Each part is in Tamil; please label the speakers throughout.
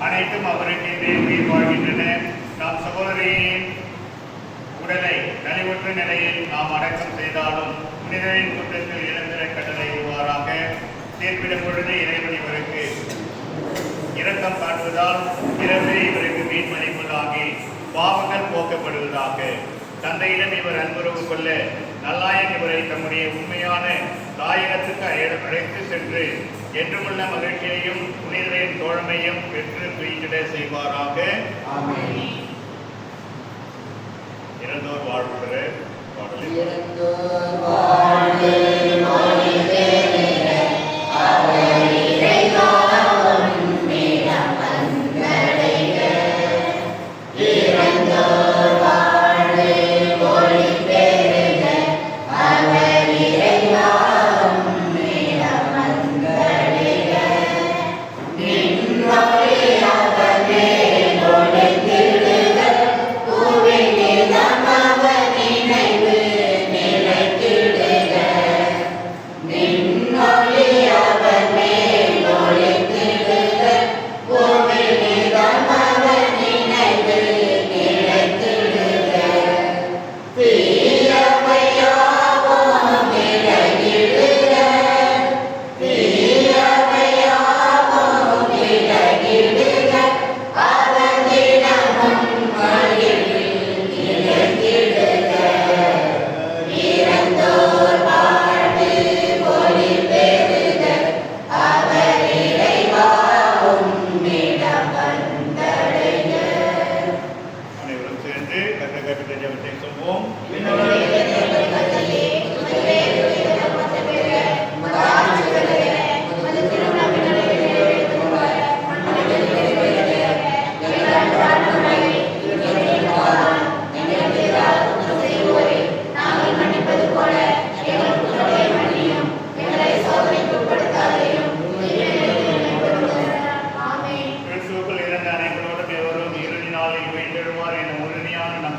Speaker 1: அனைத்தும் அவருக்கு உயிர் நாம் சகோதரியின் உடலை நலிவுற்ற நிலையில் நாம் அடக்கம் செய்தாலும் புனிதரின் குற்றத்தில் இழந்திர கடலை உருவாராக தீர்ப்பிடும் பொழுது இறைவன் இவருக்கு இரக்கம் காட்டுவதால் இறந்து இவருக்கு மீன்மதிப்பதாகி பாவங்கள் போக்கப்படுவதாக. தந்தையிடம் இவர் அன்புறவு கொள்ள நல்லாயன் இவரை தம்முடைய உண்மையான தாயகத்துக்கு அழைத்து சென்று என்றுமுள்ள மகிழ்ச்சியையும் புனிதரின் தோழமையும் பெற்று துயிலிட செய்வாராக. இறந்தோர் வாழ்வுகிற பாடலில்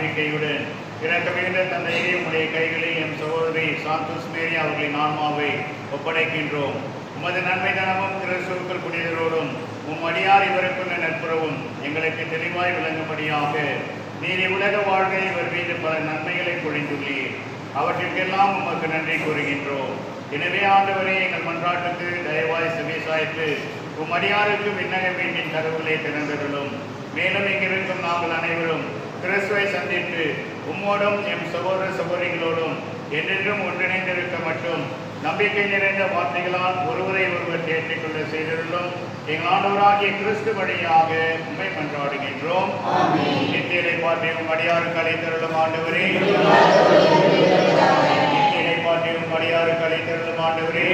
Speaker 1: நம்பிக்கையுடன் இறக்க மிகுந்த தந்தையே உடைய கைகளில் எம் சகோதரி சாந்தோஸ் மேரி அவர்களின் ஆன்மாவை ஒப்படைக்கின்றோம். உமது நன்மை தனமும் கிறிஸ்துவுக்குள் புனிதரோடும் உம் அடியார் இவருக்குள்ள நட்புறவும் எங்களுக்கு தெளிவாய் விளங்கும்படியாக நீர் உலக வாழ்வில் இவர் மீது பல நன்மைகளை பொழிந்துள்ளீர். அவற்றிற்கெல்லாம் உமக்கு நன்றி கூறுகின்றோம். எனவே ஆண்டவரே எங்கள் மன்றாட்டுக்கு தயவாய் செவிசாய்த்து உம் அடியாருக்கு விண்ணக வீட்டின் கதவுகளை திறந்தருளும். மேலும் இங்கிருக்கும் நாங்கள் அனைவரும் கிறிஸ்துவை சந்தித்து உம்மோடும் எம் சகோதர சகோதரிகளோடும் என்றென்றும் ஒன்றிணைந்திருக்க மட்டும் நம்பிக்கை நிறைந்த வார்த்தைகளால் ஒருவரை ஒருவர் தேற்றிக்கொள்ள செய்திருளும். எங்கள் ஆண்டவராகிய கிறிஸ்து வழியாக உண்மை மன்றாடுகின்றோம். நித்தியரை பார்த்தையும் அடியாருக்கு அழைத்தருளும் ஆண்டவரே. நித்தியரை பார்த்தையும் அடியாருக்கு அழைத்தருளும் ஆண்டவரே.